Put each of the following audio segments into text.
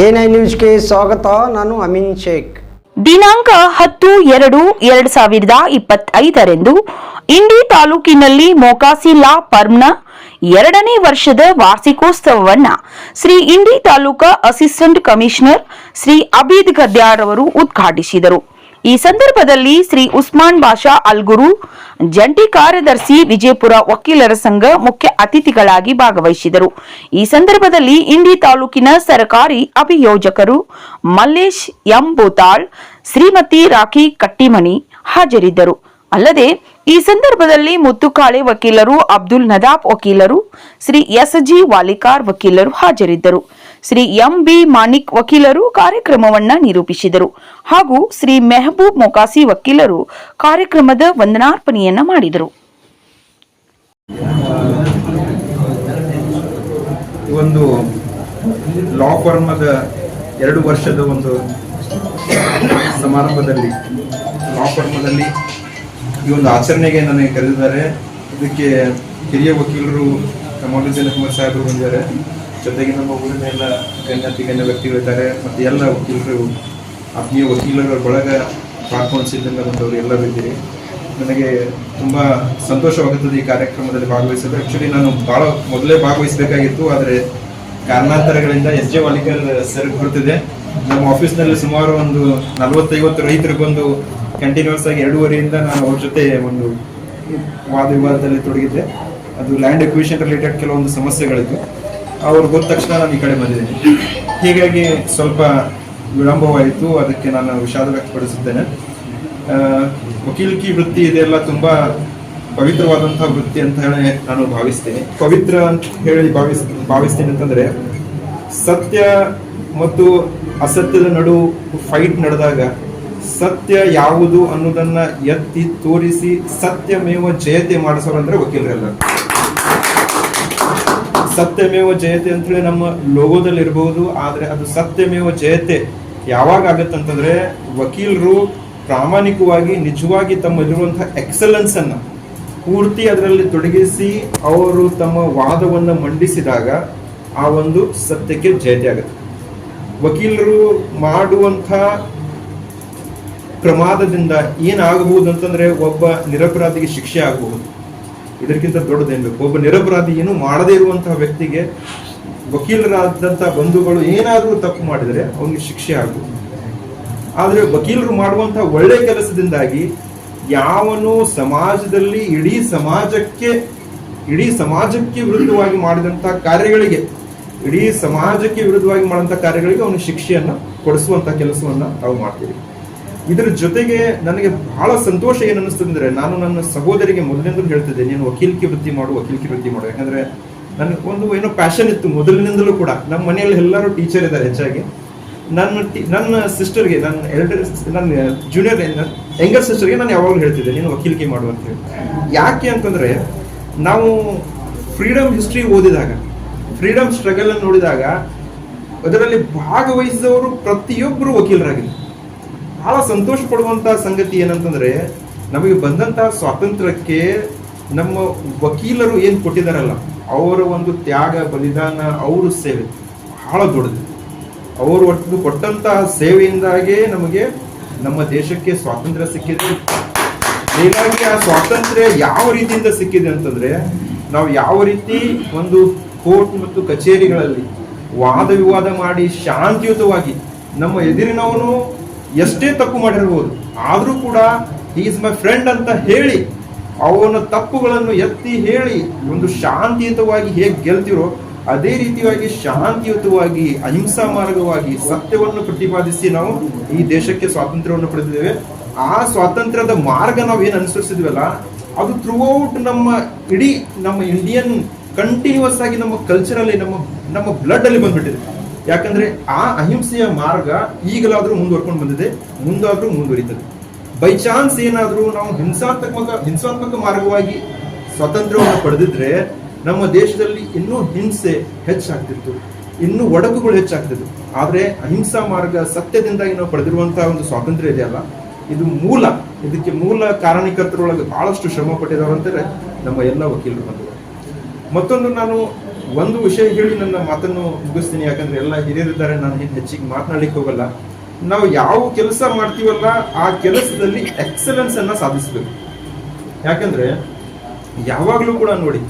I ನ್ಯೂಸ್ಗೆ ಸ್ವಾಗತ, ನಾನು ಅಮಿನ್ ಶೇಖ್. ದಿನಾಂಕ ಹತ್ತು ಎರಡು ಎರಡ್ ಸಾವಿರದ ಇಪ್ಪತ್ತೈದರಂದು ಇಂಡಿ ತಾಲೂಕಿನಲ್ಲಿ ಮೊಕಾಸಿಲಾ ಪರ್ಮ್ನ ಎರಡನೇ ವರ್ಷದ ವಾರ್ಷಿಕೋತ್ಸವವನ್ನು ಶ್ರೀ ಇಂಡಿ ತಾಲೂಕಾ ಅಸಿಸ್ಟೆಂಟ್ ಕಮಿಷನರ್ ಶ್ರೀ ಅಬೀದ್ ಗದ್ಯಾರ್ ಅವರು ಉದ್ಘಾಟಿಸಿದರು. ಈ ಸಂದರ್ಭದಲ್ಲಿ ಶ್ರೀ ಉಸ್ಮಾನ್ ಬಾಷಾ ಅಲ್ಗುರು, ಜಂಟಿ ಕಾರ್ಯದರ್ಶಿ ವಿಜಯಪುರ ವಕೀಲರ ಸಂಘ ಮುಖ್ಯ ಅತಿಥಿಗಳಾಗಿ ಭಾಗವಹಿಸಿದರು. ಈ ಸಂದರ್ಭದಲ್ಲಿ ಇಂಡಿ ತಾಲೂಕಿನ ಸರ್ಕಾರಿ ಅಭಿಯೋಜಕರು ಮಲ್ಲೇಶ್ ಎಂ ಬೋತಾಳ್ ಶ್ರೀಮತಿ ರಾಖಿ ಕಟ್ಟಿಮಣಿ ಹಾಜರಿದ್ದರು. ಅಲ್ಲದೆ, ಈ ಸಂದರ್ಭದಲ್ಲಿ ಮುತ್ತುಕಾಳೆ ವಕೀಲರು ಅಬ್ದುಲ್ ನದಾಫ್ ವಕೀಲರು, ಶ್ರೀ ಎಸ್ ಜಿ ವಾಲಿಕಾರ್ ವಕೀಲರು ಹಾಜರಿದ್ದರು. ಶ್ರೀ ಎಂ ಬಿ ಮಾಣಿಕ್ ವಕೀಲರು ಕಾರ್ಯಕ್ರಮವನ್ನ ನಿರೂಪಿಸಿದರು. ಹಾಗೂ ಶ್ರೀ ಮೆಹಬೂಬ್ ಮೊಕಾಸಿ ವಕೀಲರು ಕಾರ್ಯಕ್ರಮದ ವಂದನಾರ್ಪಣೆಯನ್ನ ಮಾಡಿದರು. ಒಂದು ಲಾ ಫರ್ಮದ ಎರಡು ವರ್ಷದ ಒಂದು ಸಮಾರಂಭದಲ್ಲಿ, ಲಾ ಫರ್ಮದಲ್ಲಿ ಈ ಒಂದು ಆಚರಣೆಗೆ ನನಗೆ ಕರೆದಿದ್ದಾರೆ. ಇದಕ್ಕೆ ಹಿರಿಯ ವಕೀಲರು ಕಮಾಲುದ್ದೀನ್ ಕುಮಾರ್ ಸಾಹೇಬರು ಬಂದಿದ್ದಾರೆ. ಜೊತೆಗೆ ನಮ್ಮ ಊರಿನ ಎಲ್ಲ ಗಣ್ಯಾತಿ ಗಣ್ಯ ವ್ಯಕ್ತಿಗಳಿದ್ದಾರೆ ಮತ್ತು ಎಲ್ಲ ವಕೀಲರು, ಆತ್ಮೀಯ ವಕೀಲರ ಬಳಗ ಬಾರ್ ಕೌನ್ಸಿಲಿಂದ ಬಂದವರು ಎಲ್ಲರೂ ಇದ್ದೀರಿ. ನನಗೆ ತುಂಬ ಸಂತೋಷವಾಗುತ್ತದೆ ಈ ಕಾರ್ಯಕ್ರಮದಲ್ಲಿ ಭಾಗವಹಿಸಿದ್ರೆ. ಆ್ಯಕ್ಚುಲಿ ನಾನು ಭಾಳ ಮೊದಲೇ ಭಾಗವಹಿಸಬೇಕಾಗಿತ್ತು, ಆದರೆ ಕಾರಣಾಂತರಗಳಿಂದ ಎಸ್ ಜೆ ವಾಲಿಕರ್ ಸರ್ ಹೊರತಿದೆ ನಮ್ಮ ಆಫೀಸ್ನಲ್ಲಿ ಸುಮಾರು ಒಂದು ನಲವತ್ತೈವತ್ತು ರೈತರು ಬಂದು ಕಂಟಿನ್ಯೂಸ್ ಆಗಿ ಎರಡೂವರೆಯಿಂದ ನಾನು ಅವ್ರ ಜೊತೆ ಒಂದು ವಾದ ವಿವಾದದಲ್ಲಿ ತೊಡಗಿದ್ದೆ. ಅದು ಲ್ಯಾಂಡ್ ಎಕ್ವಿಷನ್ ರಿಲೇಟೆಡ್ ಕೆಲವೊಂದು ಸಮಸ್ಯೆಗಳಿತ್ತು. ಅವ್ರು ಬಂದ ತಕ್ಷಣ ನಾನು ಈ ಕಡೆ ಬಂದಿದ್ದೀನಿ. ಹೀಗಾಗಿ ಸ್ವಲ್ಪ ವಿಳಂಬವಾಯಿತು. ಅದಕ್ಕೆ ನಾನು ವಿಷಾದ ವ್ಯಕ್ತಪಡಿಸುತ್ತೇನೆ. ವಕೀಲಿಕೆ ವೃತ್ತಿ ಇದೆಲ್ಲ ತುಂಬ ಪವಿತ್ರವಾದಂತಹ ವೃತ್ತಿ ಅಂತ ಹೇಳಿ ನಾನು ಭಾವಿಸ್ತೇನೆ. ಪವಿತ್ರ ಅಂತ ಹೇಳಿ ಭಾವಿಸ್, ಭಾವಿಸ್ತೀನಿ ಅಂತಂದ್ರೆ, ಸತ್ಯ ಮತ್ತು ಅಸತ್ಯದ ನಡು ಫೈಟ್ ನಡೆದಾಗ ಸತ್ಯ ಯಾವುದು ಅನ್ನೋದನ್ನ ಎತ್ತಿ ತೋರಿಸಿ ಸತ್ಯಮೇವ ಜಯತೆ ಮಾಡಿಸೋರು ಅಂದ್ರೆ ವಕೀಲರೆಲ್ಲ. ಸತ್ಯಮೇವ ಜಯತೆ ಅಂತೇಳಿ ನಮ್ಮ ಲೋಗೋದಲ್ಲಿ ಇರಬಹುದು ಆದ್ರೆ ಅದು ಸತ್ಯಮೇವ ಜಯತೆ ಯಾವಾಗ ಆಗತ್ತಂತಂದ್ರೆ ವಕೀಲರು ಪ್ರಾಮಾಣಿಕವಾಗಿ ನಿಜವಾಗಿ ತಮ್ಮಲ್ಲಿರುವಂತಹ ಎಕ್ಸಲೆನ್ಸ್ ಅನ್ನ ಪೂರ್ತಿ ಅದರಲ್ಲಿ ತೊಡಗಿಸಿ ಅವರು ತಮ್ಮ ವಾದವನ್ನು ಮಂಡಿಸಿದಾಗ ಆ ಒಂದು ಸತ್ಯಕ್ಕೆ ಜಯತೆ ಆಗುತ್ತೆ. ವಕೀಲರು ಮಾಡುವಂಥ ಪ್ರಮಾದದಿಂದ ಏನಾಗಬಹುದು ಅಂತಂದ್ರೆ ಒಬ್ಬ ನಿರಪರಾಧಿಗೆ ಶಿಕ್ಷೆ ಆಗಬಹುದು. ಇದಕ್ಕಿಂತ ದೊಡ್ಡದೇನು ಬೇಕು ಒಬ್ಬ ನಿರಪರಾಧಿ ಏನು ಮಾಡದೇ ಇರುವಂತಹ ವ್ಯಕ್ತಿಗೆ ವಕೀಲರಾದಂಥ ಬಂಧುಗಳು ಏನಾದರೂ ತಪ್ಪು ಮಾಡಿದರೆ ಅವನಿಗೆ ಶಿಕ್ಷೆ ಆಗಬಹುದು ಆದರೆ ವಕೀಲರು ಮಾಡುವಂತಹ ಒಳ್ಳೆ ಕೆಲಸದಿಂದಾಗಿ ಯಾವನು ಸಮಾಜದಲ್ಲಿ ಇಡೀ ಸಮಾಜಕ್ಕೆ ಇಡೀ ಸಮಾಜಕ್ಕೆ ವಿರುದ್ಧವಾಗಿ ಮಾಡಿದಂತಹ ಕಾರ್ಯಗಳಿಗೆ, ಇಡೀ ಸಮಾಜಕ್ಕೆ ವಿರುದ್ಧವಾಗಿ ಮಾಡಿದಂತಹ ಕಾರ್ಯಗಳಿಗೆ ಅವನು ಶಿಕ್ಷೆಯನ್ನ ಕೊಡಿಸುವಂತಹ ಕೆಲಸವನ್ನ ನಾವು ಮಾಡ್ತೀವಿ ಇದರ ಜೊತೆಗೆ ನನಗೆ ಬಹಳ ಸಂತೋಷ ಏನು ಅನ್ನಿಸ್ತಂದ್ರೆ ನಾನು ನನ್ನ ಸಹೋದರಿಗೆ ಮೊದಲಿನಿಂದಲೂ ಹೇಳ್ತಿದ್ದೆ ನೀನು ವಕೀಲಿಕೆ ವೃತ್ತಿ ಮಾಡು, ವಕೀಲಿಕೆ ವೃತ್ತಿ ಮಾಡು. ಯಾಕಂದ್ರೆ ನನಗೆ ಒಂದು ಏನೋ ಪ್ಯಾಷನ್ ಇತ್ತು ಮೊದಲಿನಿಂದಲೂ ಕೂಡ. ನಮ್ಮ ಮನೆಯಲ್ಲಿ ಎಲ್ಲರೂ ಟೀಚರ್ ಇದ್ದಾರೆ ಹೆಚ್ಚಾಗಿ. ನನ್ನ ಟಿ- ನನ್ನ ಸಿಸ್ಟರ್ಗೆ ನನ್ನ ಎಲ್ಡರ್ ನನ್ನ ಜೂನಿಯರ್ ಯಂಗರ್ ಸಿಸ್ಟರ್ಗೆ ನಾನು ಯಾವಾಗಲೂ ಹೇಳ್ತಿದ್ದೆ, ನೀನು ವಕೀಲಿಕೆ ಮಾಡು ಅಂತ ಹೇಳಿ. ಯಾಕೆ ಅಂತಂದ್ರೆ ನಾವು ಫ್ರೀಡಮ್ ಹಿಸ್ಟ್ರಿ ಓದಿದಾಗ ಫ್ರೀಡಮ್ ಸ್ಟ್ರಗಲ್ ನೋಡಿದಾಗ ಅದರಲ್ಲಿ ಭಾಗವಹಿಸಿದವರು ಪ್ರತಿಯೊಬ್ಬರು ವಕೀಲರಾಗಿದ್ದಾರೆ. ಬಹಳ ಸಂತೋಷ ಪಡುವಂತಹ ಸಂಗತಿ ಏನಂತಂದ್ರೆ, ನಮಗೆ ಬಂದಂತಹ ಸ್ವಾತಂತ್ರ್ಯಕ್ಕೆ ನಮ್ಮ ವಕೀಲರು ಏನು ಕೊಟ್ಟಿದಾರಲ್ಲ ಅವರ ಒಂದು ತ್ಯಾಗ, ಬಲಿದಾನ, ಅವರ ಸೇವೆ ಬಹಳ ದೊಡ್ಡದು. ಅವರು ಒಟ್ಟು ಕೊಟ್ಟಂತಹ ಸೇವೆಯಿಂದಾಗೇ ನಮಗೆ ನಮ್ಮ ದೇಶಕ್ಕೆ ಸ್ವಾತಂತ್ರ್ಯ ಸಿಕ್ಕಿದೆ. ಹೀಗಾಗಿ ಆ ಸ್ವಾತಂತ್ರ್ಯ ಯಾವ ರೀತಿಯಿಂದ ಸಿಕ್ಕಿದೆ ಅಂತಂದ್ರೆ, ನಾವು ಯಾವ ರೀತಿ ಒಂದು ಕೋರ್ಟ್ ಮತ್ತು ಕಚೇರಿಗಳಲ್ಲಿ ವಾದ ವಿವಾದ ಮಾಡಿ ಶಾಂತಿಯುತವಾಗಿ ನಮ್ಮ ಎದುರಿನವನು ಎಷ್ಟೇ ತಪ್ಪು ಮಾಡಿರ್ಬೋದು, ಆದರೂ ಕೂಡ ಈಸ್ ಮೈ ಫ್ರೆಂಡ್ ಅಂತ ಹೇಳಿ, ಅವನ ತಪ್ಪುಗಳನ್ನು ಎತ್ತಿ ಹೇಳಿ ಒಂದು ಶಾಂತಿಯುತವಾಗಿ ಹೇಗೆ ಗೆಲ್ತಿರೋ, ಅದೇ ರೀತಿಯಾಗಿ ಶಾಂತಿಯುತವಾಗಿ, ಅಹಿಂಸಾ ಮಾರ್ಗವಾಗಿ ಸತ್ಯವನ್ನು ಪ್ರತಿಪಾದಿಸಿ ನಾವು ಈ ದೇಶಕ್ಕೆ ಸ್ವಾತಂತ್ರ್ಯವನ್ನು ಪಡೆದಿದ್ದೇವೆ. ಆ ಸ್ವಾತಂತ್ರ್ಯದ ಮಾರ್ಗ ನಾವು ಏನು ಅನುಸರಿಸಿದ್ವಲ್ಲ, ಅದು ಥ್ರೂಔಟ್ ನಮ್ಮ ಇಡೀ ನಮ್ಮ ಇಂಡಿಯನ್ ಕಂಟಿನ್ಯೂಸ್ ಆಗಿ ನಮ್ಮ ಕಲ್ಚರಲ್ಲಿ ನಮ್ಮ ನಮ್ಮ ಬ್ಲಡ್ ಅಲ್ಲಿ ಬಂದ್ಬಿಟ್ಟಿದೆ. ಯಾಕಂದ್ರೆ ಆ ಅಹಿಂಸೆಯ ಮಾರ್ಗ ಈಗಲಾದರೂ ಮುಂದುವರ್ಕೊಂಡು ಬಂದಿದೆ, ಮುಂದಾದ್ರೂ ಮುಂದುವರಿತದೆ. ಬೈ ಚಾನ್ಸ್ ಏನಾದರೂ ನಾವು ಹಿಂಸಾತ್ಮಕ ಹಿಂಸಾತ್ಮಕ ಮಾರ್ಗವಾಗಿ ಸ್ವಾತಂತ್ರ್ಯವನ್ನು ಪಡೆದಿದ್ರೆ ನಮ್ಮ ದೇಶದಲ್ಲಿ ಇನ್ನೂ ಹಿಂಸೆ ಹೆಚ್ಚಾಗ್ತಿತ್ತು, ಇನ್ನೂ ಒಡಕುಗಳು ಹೆಚ್ಚಾಗ್ತಿದ್ವು ಆದರೆ ಅಹಿಂಸಾ ಮಾರ್ಗ ಸತ್ಯದಿಂದಾಗಿ ನಾವು ಪಡೆದಿರುವಂತಹ ಒಂದು ಸ್ವಾತಂತ್ರ್ಯ ಇದೆಯಲ್ಲ ಇದು ಮೂಲ, ಇದಕ್ಕೆ ಮೂಲ ಕಾರಣಿಕರ್ತರೊಳಗೆ ಬಹಳಷ್ಟು ಶ್ರಮ ಪಟ್ಟಿದವರು ನಮ್ಮ ಎಲ್ಲ ವಕೀಲರು ಬಂದರು ಮತ್ತೊಂದು ನಾನು ಒಂದು ವಿಷಯ ಹೇಳಿ ನನ್ನ ಮಾತನ್ನು ಮುಗಿಸ್ತೀನಿ. ಯಾಕಂದ್ರೆ ಎಲ್ಲ ಹಿರಿಯರಿದ್ದಾರೆ, ನಾನು ಹೆಚ್ಚಿಗೆ ಮಾತನಾಡಲಿಕ್ಕೆ ಹೋಗಲ್ಲ. ನಾವು ಯಾವ ಕೆಲಸ ಮಾಡ್ತೀವಲ್ಲ, ಆ ಕೆಲಸದಲ್ಲಿ ಎಕ್ಸಲೆನ್ಸ್ ಅನ್ನ ಸಾಧಿಸಬೇಕು. ಯಾಕಂದ್ರೆ ಯಾವಾಗಲೂ ಕೂಡ ನೋಡಿ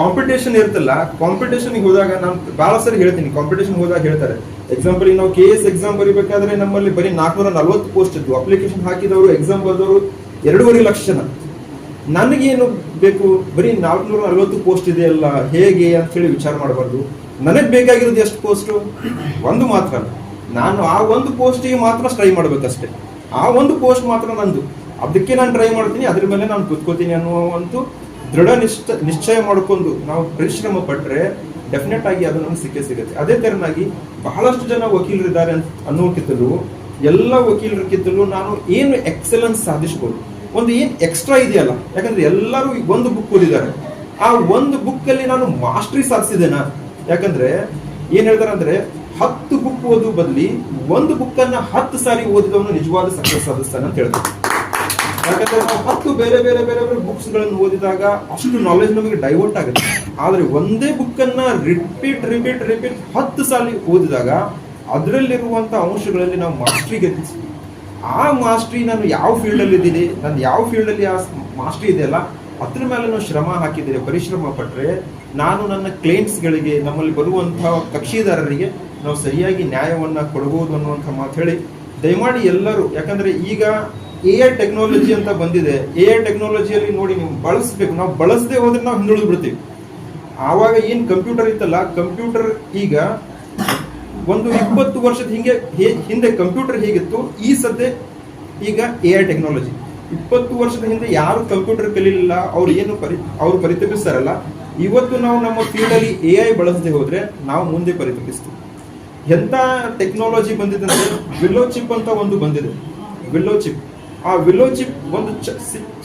ಕಾಂಪಿಟೇಷನ್ ಇರ್ತಲ್ಲ ಕಾಂಪಿಟೇಷನ್ಗೆ ಹೋದಾಗ ನಾನು ಬಹಳ ಸರಿ ಹೇಳ್ತೀನಿ. ಕಾಂಪಿಟೇಷನ್ ಹೋದಾಗ ಹೇಳ್ತಾರೆ. ಎಕ್ಸಾಂಪಲ್ ನಾವು ಕೆ ಎಸ್ ಎಕ್ಸಾಮ್ ಬರೀಬೇಕಾದ್ರೆ ನಮ್ಮಲ್ಲಿ ಬರೀ ನಾಲ್ಕುನೂರ ನಲ್ವತ್ತು ಪೋಸ್ಟ್ ಇದ್ವು. ಅಪ್ಲಿಕೇಶನ್ ಹಾಕಿದವರು ಎಕ್ಸಾಮ್ ಬರೆದವರು ಎರಡೂವರೆ ಲಕ್ಷ ಜನ. ನನಗೇನು ಬೇಕು? ಬರೀ ನಾಲ್ಕುನೂರ ಅರವತ್ತು ಪೋಸ್ಟ್ ಇದೆಯಲ್ಲ ಹೇಗೆ ಅಂತ ಹೇಳಿ ವಿಚಾರ ಮಾಡಬಾರ್ದು. ನನಗೆ ಬೇಕಾಗಿರೋದು ಎಷ್ಟು ಪೋಸ್ಟು ಒಂದು ಮಾತ್ರ ನಾನು ಆ ಒಂದು ಪೋಸ್ಟಿಗೆ ಮಾತ್ರ ಟ್ರೈ ಮಾಡ್ಬೇಕಷ್ಟೆ. ಆ ಒಂದು ಪೋಸ್ಟ್ ಮಾತ್ರ ನಂದು. ಅದಕ್ಕೆ ನಾನು ಟ್ರೈ ಮಾಡ್ತೀನಿ, ಅದ್ರ ಮೇಲೆ ನಾನು ಕೂತ್ಕೋತೀನಿ ಒಂದು ದೃಢ ನಿಶ್ಚ, ನಿಶ್ಚಯ ಮಾಡ್ಕೊಂಡು ನಾವು ಪರಿಶ್ರಮ ಪಟ್ಟರೆ ಡೆಫಿನೆಟ್ ಆಗಿ ಅದು ನಮ್ಗೆ ಸಿಕ್ಕೇ ಸಿಗುತ್ತೆ. ಅದೇ ತೆರನಾಗಿ ಬಹಳಷ್ಟು ಜನ ವಕೀಲರಿದ್ದಾರೆ ಅಂತ ಅನ್ನೋಕ್ಕಿಂತಲೂ ಎಲ್ಲ ವಕೀಲರಿಗಿಂತಲೂ ನಾನು ಏನು ಎಕ್ಸಲೆನ್ಸ್ ಸಾಧಿಸ್ಬೋದು? ಒಂದು ಏನು ಎಕ್ಸ್ಟ್ರಾ ಇದೆಯಲ್ಲ? ಯಾಕಂದ್ರೆ ಎಲ್ಲರೂ ಒಂದು ಬುಕ್ ಓದಿದ್ದಾರೆ. ಆ ಒಂದು ಬುಕ್ ಅಲ್ಲಿ ನಾನು ಮಾಸ್ಟ್ರಿ ಸಾಧಿಸಿದ್ದೇನೆ? ಯಾಕಂದ್ರೆ ಏನ್ ಹೇಳ್ತಾರೆ ಅಂದ್ರೆ ಹತ್ತು ಬುಕ್ ಓದು ಬದಲಿ ಒಂದು ಬುಕ್ ಅನ್ನ ಹತ್ತು ಸಾರಿ ಓದಿದವನು ನಿಜವಾದ ಸಕ್ಸಸ್ ಸಾಧಿಸ್ತಾನೆ ಅಂತ ಹೇಳ್ತಾರೆ. ಯಾಕಂದ್ರೆ ನಾವು ಹತ್ತು ಬೇರೆ ಬೇರೆ ಬೇರೆ ಬೇರೆ ಬುಕ್ಸ್ಗಳನ್ನು ಓದಿದಾಗ ಅಷ್ಟು ನಾಲೆಜ್ ನಮಗೆ ಡೈವರ್ಟ್ ಆಗುತ್ತೆ. ಆದ್ರೆ ಒಂದೇ ಬುಕ್ ಅನ್ನ ರಿಪೀಟ್ ರಿಪೀಟ್ ರಿಪೀಟ್ ಹತ್ತು ಸಾಲಿ ಓದಿದಾಗ ಅದರಲ್ಲಿರುವಂತ ಅಂಶಗಳಲ್ಲಿ ನಾವು ಮಾಸ್ಟ್ರಿ ಗೆದ್ದಿಸ್ತೀವಿ ಆ ಮಾಸ್ಟ್ರಿ ನಾನು ಯಾವ ಫೀಲ್ಡ್ ಅಲ್ಲಿ ಇದ್ದೀನಿ ನಾನು ಯಾವ ಫೀಲ್ಡ್ ಅಲ್ಲಿ ಆ ಮಾಸ್ಟ್ರಿ ಇದೆಯಲ್ಲ, ಅದ್ರ ಮೇಲೆ ನಾವು ಶ್ರಮ ಹಾಕಿದ್ದೇನೆ ಪರಿಶ್ರಮ ಪಟ್ಟರೆ ನಾನು ನನ್ನ ಕ್ಲೈಂಟ್ಸ್ಗಳಿಗೆ ಗಳಿಗೆ, ನಮ್ಮಲ್ಲಿ ಬರುವಂತಹ ಕಕ್ಷಿದಾರರಿಗೆ ನಾವು ಸರಿಯಾಗಿ ನ್ಯಾಯವನ್ನ ಕೊಡಬಹುದು ಅನ್ನುವಂಥ ಮಾತು ಹೇಳಿ, ದಯಮಾಡಿ ಎಲ್ಲರೂ, ಯಾಕಂದ್ರೆ ಈಗ ಎ ಐ ಟೆಕ್ನಾಲಜಿ ಅಂತ ಬಂದಿದೆ ಎ ಐ ಟೆಕ್ನಾಲಜಿಯಲ್ಲಿ ನೋಡಿ ನೀವು ಬಳಸಬೇಕು, ನಾವು ಬಳಸದೆ ಹೋದ್ರೆ ನಾವು ಹಿಂದುಳಿದು ಬಿಡ್ತೀವಿ ಆವಾಗ ಏನು ಕಂಪ್ಯೂಟರ್ ಇತ್ತಲ್ಲ ಕಂಪ್ಯೂಟರ್ ಈಗ ಒಂದು ಇಪ್ಪತ್ತು ವರ್ಷದ ಹಿಂಗೆ ಹಿಂದೆ ಕಂಪ್ಯೂಟರ್ ಹೇಗಿತ್ತು, ಈ ಸದ್ಯ ಈಗ ಎ ಐ ಟೆಕ್ನಾಲಜಿ ಇಪ್ಪತ್ತು ವರ್ಷದ ಹಿಂದೆ ಯಾರು ಕಂಪ್ಯೂಟರ್ ಕಲೀಲಿಲ್ಲ, ಅವ್ರು ಏನು ಪರಿ, ಅವ್ರು ಪರಿತಪಿಸ್ತಾರಲ್ಲ, ಇವತ್ತು ನಾವು ನಮ್ಮ ಫೀಲ್ಡ್ ಅಲ್ಲಿ ಎ ಐ ಬಳಸದೆ ಹೋದ್ರೆ ನಾವು ಮುಂದೆ ಪರಿತಪಿಸ್ತೀವಿ. ಎಂತ ಟೆಕ್ನಾಲಜಿ ಬಂದಿದೆ ಅಂದರೆ ವಿಲ್ಲೋ ಚಿಪ್ ಅಂತ ಒಂದು ಬಂದಿದೆ. ವಿಲ್ಲೋ ಚಿಪ್ ಆ ವಿಲ್ಲೋ ಚಿಪ್ ಒಂದು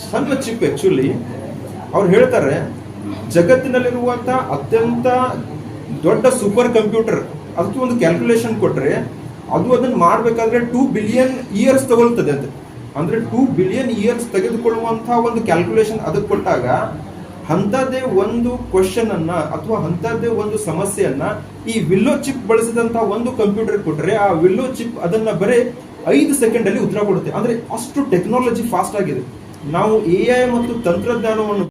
ಸಣ್ಣ ಚಿಪ್ ಆ್ಯಕ್ಚುಲಿ ಅವ್ರು ಹೇಳ್ತಾರೆ, ಜಗತ್ತಿನಲ್ಲಿರುವಂತ ಅತ್ಯಂತ ದೊಡ್ಡ ಸೂಪರ್ ಕಂಪ್ಯೂಟರ್ ಅದಕ್ಕೆ ಒಂದು ಕ್ಯಾಲ್ಕುಲೇಷನ್ ಕೊಟ್ಟರೆ ಅದು ಅದನ್ನ ಮಾಡಬೇಕಾದ್ರೆ ಟೂ ಬಿಲಿಯನ್ ಇಯರ್ಸ್ ತಗೊಳ್ತದೆ ಅದು ಅಂದ್ರೆ ಟೂ ಬಿಲಿಯನ್ ಇಯರ್ಸ್ ತೆಗೆದುಕೊಳ್ಳುವಂತಹ ಒಂದು ಕ್ಯಾಲ್ಕುಲೇಷನ್ ಅದಕ್ಕೆ ಕೊಟ್ಟಾಗ ಅಂಥದ್ದೇ ಒಂದು ಕ್ವಶನ್ ಅನ್ನ ಅಥವಾ ಅಂಥದ್ದೇ ಒಂದು ಸಮಸ್ಯೆಯನ್ನ ಈ ವಿಲ್ಲೋ ಚಿಪ್ ಬಳಸಿದಂತಹ ಒಂದು ಕಂಪ್ಯೂಟರ್ ಕೊಟ್ಟರೆ ಆ ವಿಲ್ಲೋ ಚಿಪ್ ಅದನ್ನ ಬರೀ ಐದು ಸೆಕೆಂಡ್ ಅಲ್ಲಿ ಉತ್ತರ ಕೊಡುತ್ತೆ. ಅಂದ್ರೆ ಅಷ್ಟು ಟೆಕ್ನಾಲಜಿ ಫಾಸ್ಟ್ ಆಗಿದೆ. ನಾವು ಎ ಐ ಮತ್ತು ತಂತ್ರಜ್ಞಾನವನ್ನು